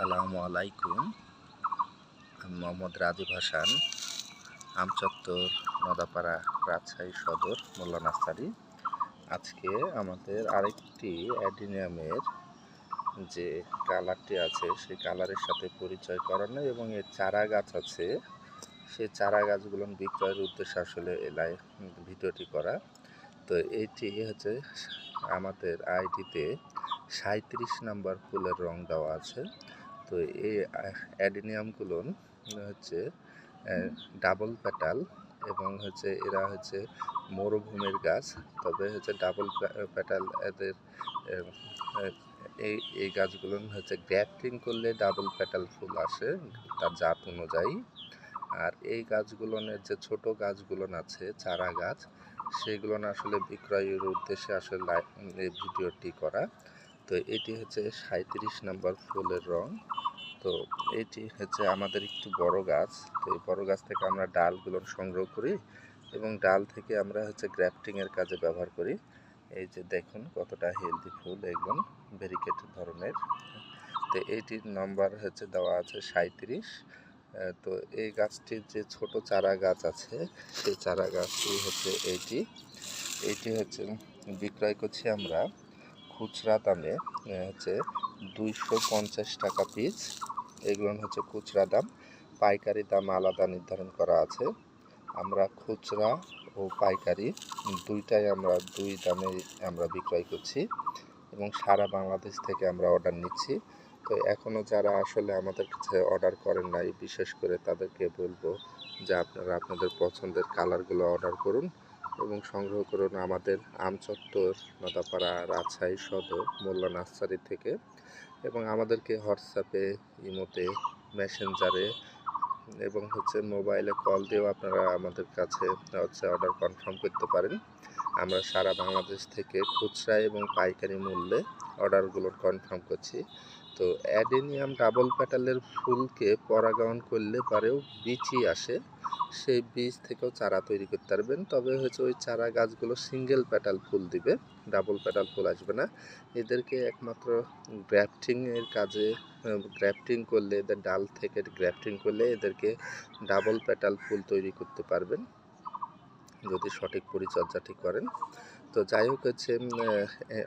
আসসালামু আলাইকুম। আমি মোহাম্মদ রাজীব হাসান, আমচত্বর, নদাপাড়া, রাজশাহী সদর, মোল্লা আজকে আমাদের আরেকটি অ্যাডিনিয়ামের যে কালারটি আছে, সেই কালারের সাথে পরিচয় করানো এবং এর চারা গাছ আছে। সেই চারা গাছগুলো বিক্রয়ের উদ্দেশ্যে আসলে এলাই ভিডিওটি করা। তো এইটি হচ্ছে আমাদের আইডিতে সাঁত্রিশ নাম্বার ফুলের রং দেওয়া আছে। তো এই অ্যাডিনিয়ামগুলো হচ্ছে ডাবল প্যাটাল এবং হচ্ছে এরা হচ্ছে মরুভূমির গাছ। তবে হচ্ছে ডাবল প্যাটাল এদের এই এই গাছগুলো হচ্ছে গ্র্যাফটিং করলে ডাবল প্যাটাল ফুল আসে তার জাত অনুযায়ী। আর এই গাছগুলোর যে ছোট গাছগুলো আছে, চারা গাছ, সেগুলো আসলে বিক্রয়ের উদ্দেশ্যে আসলে এই ভিডিওটি করা। তো এটি হচ্ছে সাঁত্রিশ নাম্বার ফুলের রং। তো এটি হচ্ছে আমাদের একটু বড় গাছ। তো এই বড় গাছ থেকে আমরা ডালগুলো সংগ্রহ করি এবং ডাল থেকে আমরা হচ্ছে গ্রাফটিংয়ের কাজে ব্যবহার করি। এই যে দেখুন কতটা হেলদি ফুল একদম ব্যারিকেড ধরনের। তো এইটির নাম্বার হচ্ছে দেওয়া আছে সাঁত্রিশ তো এই গাছটির যে ছোট চারা গাছ আছে, সেই চারা গাছটি হচ্ছে এইটি। এইটি হচ্ছে বিক্রয় করছি আমরা। খুচরা দামে হচ্ছে দুইশো পঞ্চাশ টাকা পিস এগুলো হচ্ছে খুচরা দাম। পাইকারি দাম আলাদা নির্ধারণ করা আছে। আমরা খুচরা ও পাইকারি দুইটাই আমরা, দুই দামে আমরা বিক্রয় করছি এবং সারা বাংলাদেশ থেকে আমরা অর্ডার নিচ্ছি। তো এখনও যারা আসলে আমাদের কাছে অর্ডার করেন নাই, বিশেষ করে তাদেরকে বলব যে আপনারা আপনাদের পছন্দের কালারগুলো অর্ডার করুন। এবং সংগ্রহ করুন আমাদের আমচত্বর, নদাপাড়া, রাজশাহী সদর, মোল্লা নার্সারি থেকে। এবং আমাদেরকে হোয়াটসঅ্যাপে ইমোতে, মেসেঞ্জারে এবং হচ্ছে মোবাইলে কল দিয়েও আপনারা আমাদের কাছে হচ্ছে অর্ডার কনফার্ম করতে পারেন। আমরা সারা বাংলাদেশ থেকে খুচরা এবং পাইকারি মূল্যে অর্ডারগুলো কনফার্ম করছি। তো অ্যাডেনিয়াম ডাবল প্যাটালের ফুলকে পরাগায়ন করলে পরেও বীজই আসে। সেই বীজ থেকেও চারা তৈরি করতে পারবেন। তবে হচ্ছে ওই চারা গাছগুলো সিঙ্গেল প্যাটাল ফুল দিবে ডাবল প্যাটাল ফুল আসবে না। এদেরকে একমাত্র গ্রাফটিং এর কাজে গ্রাফটিং করলে, এদের ডাল থেকে গ্রাফটিং করলে এদেরকে ডাবল প্যাটাল ফুল তৈরি করতে পারবেন। যদি সঠিক পরিচর্যাটি করেন। তো যাই হোক হচ্ছে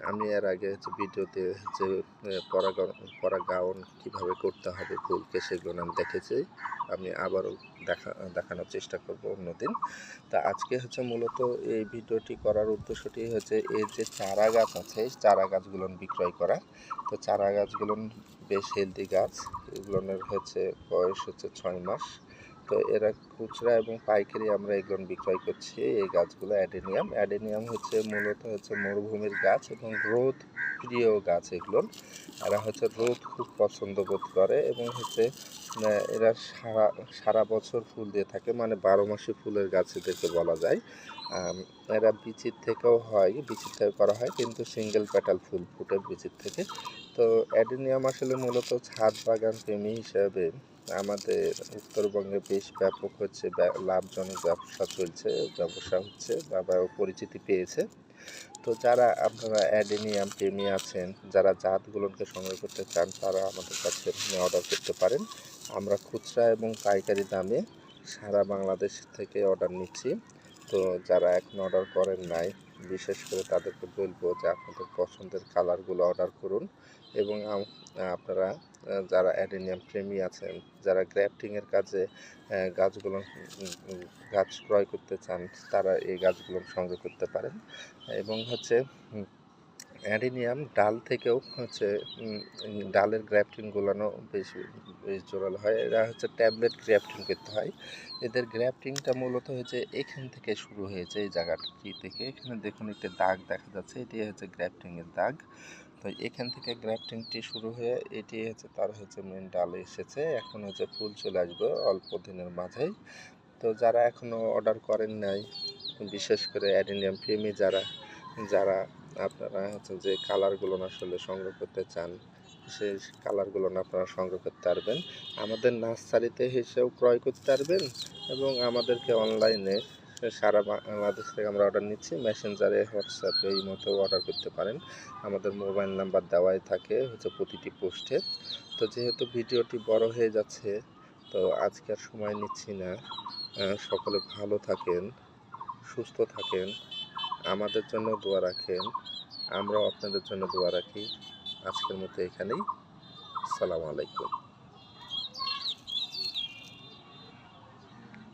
আমি এর আগে হচ্ছে ভিডিওতে হচ্ছে পরাগন পরাগায়ন কীভাবে করতে হবে ফুলকে সেগুলো আমি দেখেছি। আমি আবারও দেখা, দেখানোর চেষ্টা করব অন্যদিন। তা আজকে হচ্ছে মূলত এই ভিডিওটি করার উদ্দেশ্যটি হচ্ছে, এই যে চারা গাছ আছে চারা গাছগুলো বিক্রয় করা। তো চারা গাছগুলো বেশ হেলদি গাছ। এগুলোর হচ্ছে বয়স হচ্ছে ছয় মাস। তো এরা খুচরা এবং পাইকারি আমরা এগুলো বিক্রয় করছি, এই গাছগুলো অ্যাডেনিয়াম। অ্যাডেনিয়াম হচ্ছে মূলত হচ্ছে মরুভূমির গাছ এবং রোদ প্রিয় গাছ এগুলো। এরা হচ্ছে রোদ খুব পছন্দ বোধ করে এবং হচ্ছে এরা সারা সারা বছর ফুল দিয়ে থাকে মানে বারো মাসে ফুলের গাছ এদেরকে বলা যায়। এরা বিচির থেকেও হয়, বিচির থেকে করা হয়, কিন্তু সিঙ্গেল প্যাটাল ফুল ফুটে বিচির থেকে। তো অ্যাডেনিয়াম আসলে মূলত ছাদ বাগান প্রেমী হিসাবে আমাদের উত্তরবঙ্গে বেশ ব্যাপক হচ্ছে লাভজনক ব্যবসা চলছে, ব্যবসা হচ্ছে বা পরিচিতি পেয়েছে। তো যারা আপনারা অ্যাডেনিয়াম প্রেমী আছেন, যারা জাতগুলোকে সংগ্রহ করতে চান, তারা আমাদের কাছে অর্ডার করতে পারেন। আমরা খুচরা এবং পাইকারি দামে সারা বাংলাদেশ থেকে অর্ডার নিচ্ছি। তো যারা এখন অর্ডার করেন নাই, বিশেষ করে তাদেরকে বলব যে আপনাদের পছন্দের কালারগুলো অর্ডার করুন এবং আপনারা যারা অ্যাডেনিয়াম প্রেমী আছেন, যারা গ্রাফটিংয়ের কাজে গাছগুলো গাছ ক্রয় করতে চান, তারা এই গাছগুলো সংগ্রহ করতে পারেন। এবং হচ্ছে অ্যাডেনিয়াম ডাল থেকেও হচ্ছে ডালের গ্রাফটিংগুলো বেশ বেশ জোরালো হয়। এরা হচ্ছে ট্যাবলেট গ্রাফটিং করতে হয়। এদের গ্রাফটিংটা মূলত হচ্ছে এখান থেকে শুরু হয়েছে, এই জায়গাটি থেকে। এখানে দেখুন, একটা দাগ দেখা যাচ্ছে। এটি হচ্ছে গ্রাফটিংয়ের দাগ। তো এখান থেকে গ্রাফটিংটি শুরু হয়ে এটি হচ্ছে, তার হচ্ছে মেন ডালে এসেছে। এখন হচ্ছে ফুল চলে আসবে অল্প দিনের মাঝেই। তো যারা এখনও অর্ডার করেন নাই, বিশেষ করে অ্যাডেনিয়াম প্রেমী যারা যারা আপনারা হচ্ছে যে কালারগুলো আসলে সংগ্রহ করতে চান, সেই কালারগুলো আপনারা সংগ্রহ করতে পারবেন। আমাদের নার্সারিতে এসেও ক্রয় করতে পারবেন এবং আমাদেরকে অনলাইনে সারা বাংলাদেশ থেকে আমরা অর্ডার নিচ্ছি। মেসেঞ্জারে হোয়াটসঅ্যাপে এই মতো অর্ডার করতে পারেন। আমাদের মোবাইল নাম্বার দেওয়াই থাকে হচ্ছে প্রতিটি পোস্টে তো যেহেতু ভিডিওটি বড় হয়ে যাচ্ছে, তো আজকে আর সময় নিচ্ছি না। সকলে ভালো থাকেন, সুস্থ থাকেন, আমাদের জন্য দোয়া রাখেন। আমরাও আপনাদের জন্য দোয়া রাখি। আজকের মতো এখানেই। আসসালামু আলাইকুম।